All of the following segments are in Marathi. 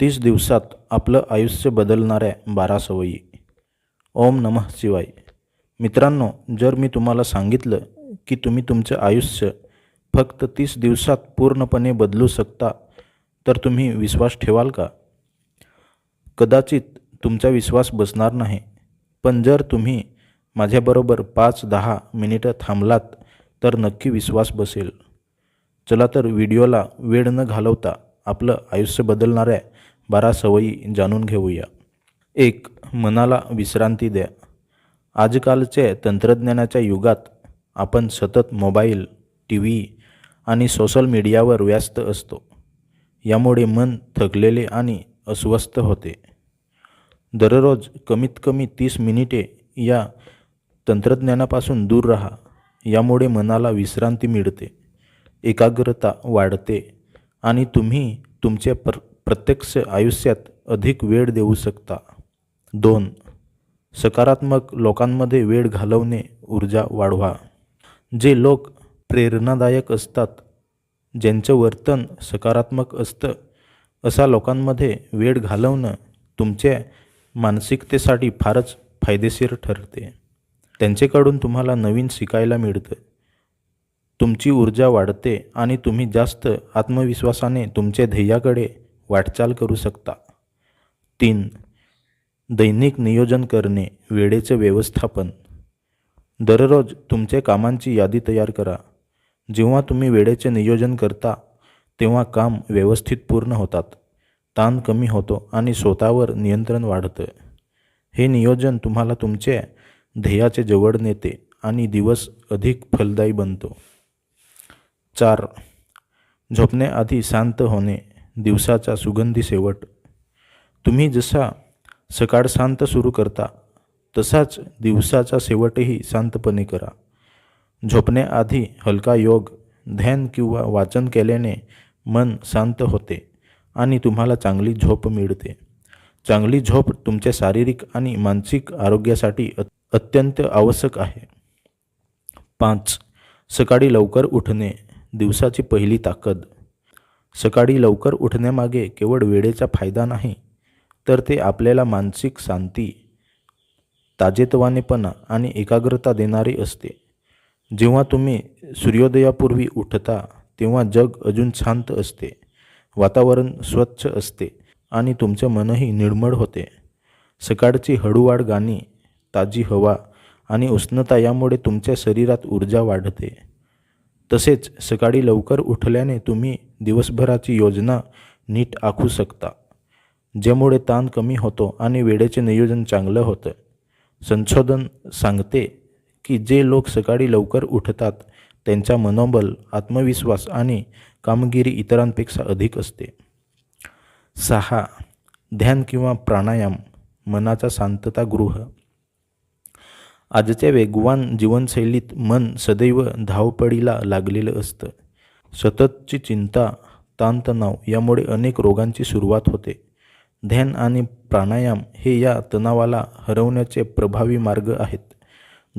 तीस दिवसात आपलं आयुष्य बदलणाऱ्या बारा सवयी. ओम नमः शिवाय. मित्रांनो जर मी तुम्हाला सांगितलं की तुम्ही तुमचं आयुष्य फक्त तीस दिवसात पूर्णपणे बदलू शकता तर तुम्ही विश्वास ठेवाल का? कदाचित तुमचा विश्वास बसणार नाही पण जर तुम्ही माझ्याबरोबर पाच दहा मिनिटं थांबलात तर नक्की विश्वास बसेल. चला तर व्हिडिओला वेळ न घालवता आपलं आयुष्य बदलणाऱ्या बारा सवयी जाणून घेऊया. एक मनाला विश्रांती द्या. आजकालच्या तंत्रज्ञानाच्या युगात आपण सतत मोबाईल टी व्ही आणि सोशल मीडियावर व्यस्त असतो. यामुळे मन थकलेले आणि अस्वस्थ होते. दररोज कमीत कमी तीस मिनिटे या तंत्रज्ञानापासून दूर राहा. यामुळे मनाला विश्रांती मिळते. एकाग्रता वाढते आणि तुम्ही तुमचे पर प्रत्यक्ष आयुष्यात अधिक वेळ देऊ शकता. दोन सकारात्मक लोकांमध्ये वेळ घालवणे ऊर्जा वाढवा. जे लोक प्रेरणादायक असतात ज्यांचं वर्तन सकारात्मक असतं अशा लोकांमध्ये वेळ घालवणं तुमच्या मानसिकतेसाठी फारच फायदेशीर ठरते. त्यांच्याकडून तुम्हाला नवीन शिकायला मिळतं. तुमची ऊर्जा वाढते आणि तुम्ही जास्त आत्मविश्वासाने तुमच्या ध्येयाकडे वाटचाल करू शकता. तीन दैनिक नियोजन करणे वेळेचे व्यवस्थापन. दररोज तुमच्या कामांची यादी तयार करा. जेव्हा तुम्ही वेळेचे नियोजन करता तेव्हा काम व्यवस्थित पूर्ण होतात. ताण कमी होतो आणि स्वतःवर नियंत्रण वाढतं हे नियोजन तुम्हाला तुमचे ध्येयाचे जवळ नेते आणि दिवस अधिक फलदायी बनतो. चार झोपण्याआधी शांत होणे. दिवसाचा सुगंधी शेवट. तुम्ही जसा सकाळ शांत सुरू करता तसाच दिवसाचा शेवटही शांतपणे करा. झोपण्याआधी हलका योग ध्यान किंवा वाचन केल्याने मन शांत होते आणि तुम्हाला चांगली झोप मिळते. चांगली झोप तुमच्या शारीरिक आणि मानसिक आरोग्यासाठी अत्यंत आवश्यक आहे. पाच. सकाळी लवकर उठणे दिवसाची पहिली ताकद. सकाळी लवकर उठण्यामागे केवळ वेळेचा फायदा नाही तर ते आपल्याला मानसिक शांती ताजेतवानेपणा आणि एकाग्रता देणारे असते. जेव्हा तुम्ही सूर्योदयापूर्वी उठता तेव्हा जग अजून शांत असते वातावरण स्वच्छ असते आणि तुमचं मनही निर्मळ होते. सकाळची हळूवार गाणी ताजी हवा आणि उष्णता यामुळे तुमच्या शरीरात ऊर्जा वाढते. तसेच सकाळी लवकर उठल्याने तुम्ही दिवसभराची योजना नीट आखू शकता. ज्यामुळे ताण कमी होतो आणि वेळेचे नियोजन चांगलं होतं. संशोधन सांगते की जे लोक सकाळी लवकर उठतात त्यांचा मनोबल आत्मविश्वास आणि कामगिरी इतरांपेक्षा अधिक असते. सहा. ध्यान किंवा प्राणायाम मनाचा शांततागृह. आजच्या वेगवान जीवनशैलीत मन सदैव धावपळीला लागलेलं असतं. सततची चिंता ताणतणाव यामुळे अनेक रोगांची सुरुवात होते. ध्यान आणि प्राणायाम हे या तणावाला हरवण्याचे प्रभावी मार्ग आहेत.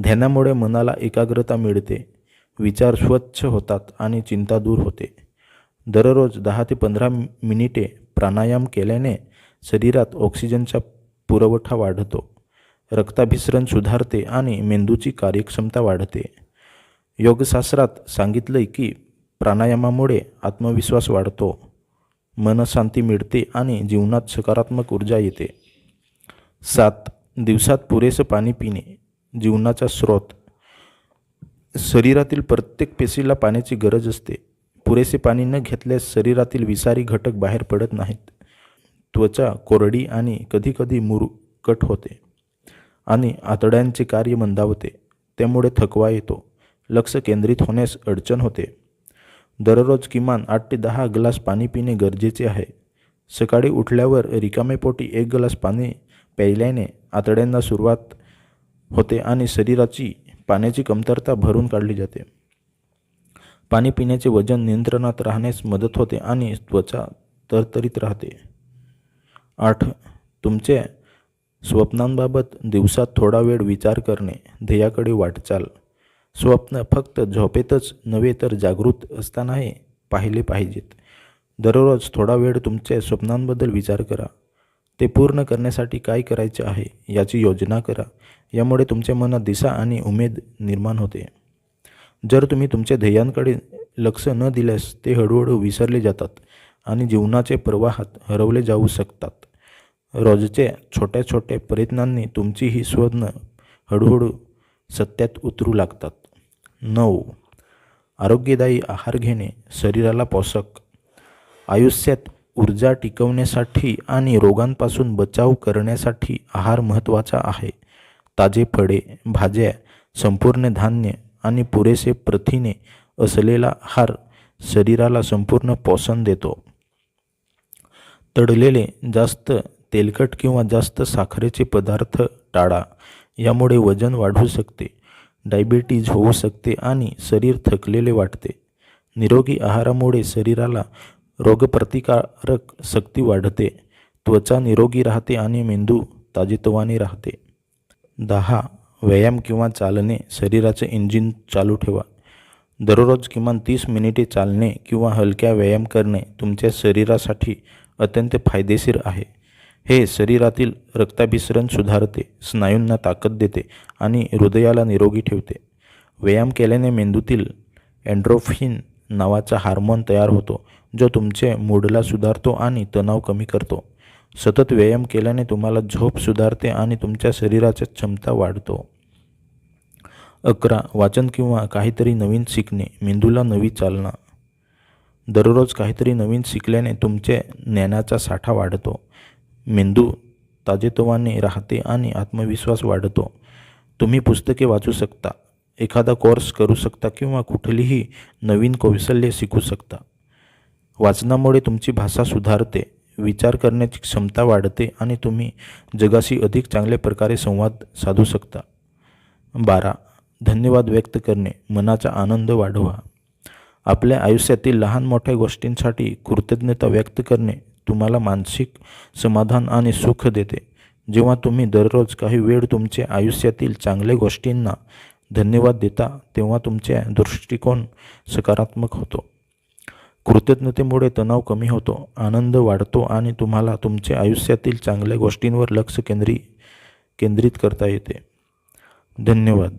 ध्यानामुळे मनाला एकाग्रता मिळते विचार स्वच्छ होतात आणि चिंता दूर होते. दररोज दहा ते पंधरा मिनिटे प्राणायाम केल्याने शरीरात ऑक्सिजनचा पुरवठा वाढतो. रक्ताभिसरण सुधारते आणि मेंदूची कार्यक्षमता वाढते. योगशास्त्रात सांगितलं की प्राणायामामुळे आत्मविश्वास वाढतो मनशांती मिळते आणि जीवनात सकारात्मक ऊर्जा येते. सात दिवसात पुरेसं पाणी पिणे जीवनाचा स्रोत. शरीरातील प्रत्येक पेशीला पाण्याची गरज असते. पुरेसे पाणी न घेतल्यास शरीरातील विषारी घटक बाहेर पडत नाहीत. त्वचा कोरडी आणि कधीकधी मुरकट होते. आणि आतड्यांचे कार्य मंदावते त्यामुळे थकवा येतो. लक्ष केंद्रित होण्यास अडचण होते. दररोज किमान आठ ते दहा ग्लास पाणी पिणे गरजेचे आहे. सकाळी उठल्यावर रिकामे पोटी एक ग्लास पाणी प्यायल्याने आतड्यांना सुरुवात होते आणि शरीराची पाण्याची कमतरता भरून काढली जाते. पाणी पिण्याचे वजन नियंत्रणात राहण्यास मदत होते आणि त्वचा तरतरीत राहते. आठ. तुमच्या स्वप्नांबाबत दिवसात थोडा वेळ विचार करणे ध्येयाकडे वाटचाल. स्वप्न फक्त झोपेतच नव्हे तर जागृत असतानाही पाहिले पाहिजेत. दररोज थोडा वेळ तुमच्या स्वप्नांबद्दल विचार करा. ते पूर्ण करण्यासाठी काय करायचे आहे याची योजना करा. यामुळे तुमच्या मनात दिशा आणि उमेद निर्माण होते. जर तुम्ही तुमच्या ध्येयांकडे लक्ष न दिल्यास ते हळूहळू विसरले जातात आणि जीवनाचे प्रवाहात हरवले जाऊ शकतात. रोजच्या छोट्या छोट्या प्रयत्नांनी तुमची ही स्वप्न हळूहळू सत्यात उतरू लागतात. नऊ. आरोग्यदायी आहार घेणे शरीराला पोषक. आयुष्यात ऊर्जा टिकवण्यासाठी आणि रोगांपासून बचाव करण्यासाठी आहार महत्त्वाचा आहे. ताजे फळे भाज्या संपूर्ण धान्य आणि पुरेसे प्रथिने असलेला आहार शरीराला संपूर्ण पोषण देतो. तडलेले जास्त तेलकट किंवा जास्त साखरेचे पदार्थ टाळा. यामुळे वजन वाढू शकते डायबिटीज होऊ शकते आणि शरीर थकलेले वाटते. निरोगी आहारामुळे शरीराला रोगप्रतिकारक शक्ती वाढते त्वचा निरोगी राहते आणि मेंदू ताजेतवाने राहते. दहा व्यायाम किंवा चालणे शरीराचे इंजिन चालू ठेवा. दररोज किमान तीस मिनिटे चालणे किंवा हलक्या व्यायाम करणे तुमच्या शरीरासाठी अत्यंत फायदेशीर आहे. हे शरीरातील रक्ताभिसरण सुधारते स्नायूंना ताकद देते आणि हृदयाला निरोगी ठेवते. व्यायाम केल्याने मेंदूतील अँड्रोफिन नावाचा हार्मोन तयार होतो जो तुमचे मूडला सुधारतो आणि तणाव कमी करतो. सतत व्यायाम केल्याने तुम्हाला झोप सुधारते आणि तुमच्या शरीराच्या क्षमता वाढतो. अकरा वाचन किंवा काहीतरी नवीन शिकणे मेंदूला नवी चालना. दररोज काहीतरी नवीन शिकल्याने तुमचे ज्ञानाचा साठा वाढतो. मेंदू ताजेतवाने राहते आणि आत्मविश्वास वाढतो. तुम्ही पुस्तके वाचू शकता एखादा कोर्स करू शकता किंवा कुठलीही नवीन कौशल्य शिकू शकता. वाचनामुळे तुमची भाषा सुधारते विचार करण्याची क्षमता वाढते आणि तुम्ही जगाशी अधिक चांगल्या प्रकारे संवाद साधू शकता. बारा धन्यवाद व्यक्त करणे मनाचा आनंद वाढवा. आपल्या आयुष्यातील लहान मोठ्या गोष्टींसाठी कृतज्ञता व्यक्त करणे तुम्हाला मानसिक समाधान आणि सुख देते. जेव्हा तुम्ही दररोज काही वेळ तुमच्या आयुष्यातील चांगल्या गोष्टींना धन्यवाद देता तेव्हा तुमचे दृष्टिकोन सकारात्मक होतो. कृतज्ञतेमुळे तणाव कमी होतो आनंद वाढतो आणि तुम्हाला तुमच्या आयुष्यातील चांगल्या गोष्टींवर लक्ष केंद्री केंद्रित करता येते. धन्यवाद.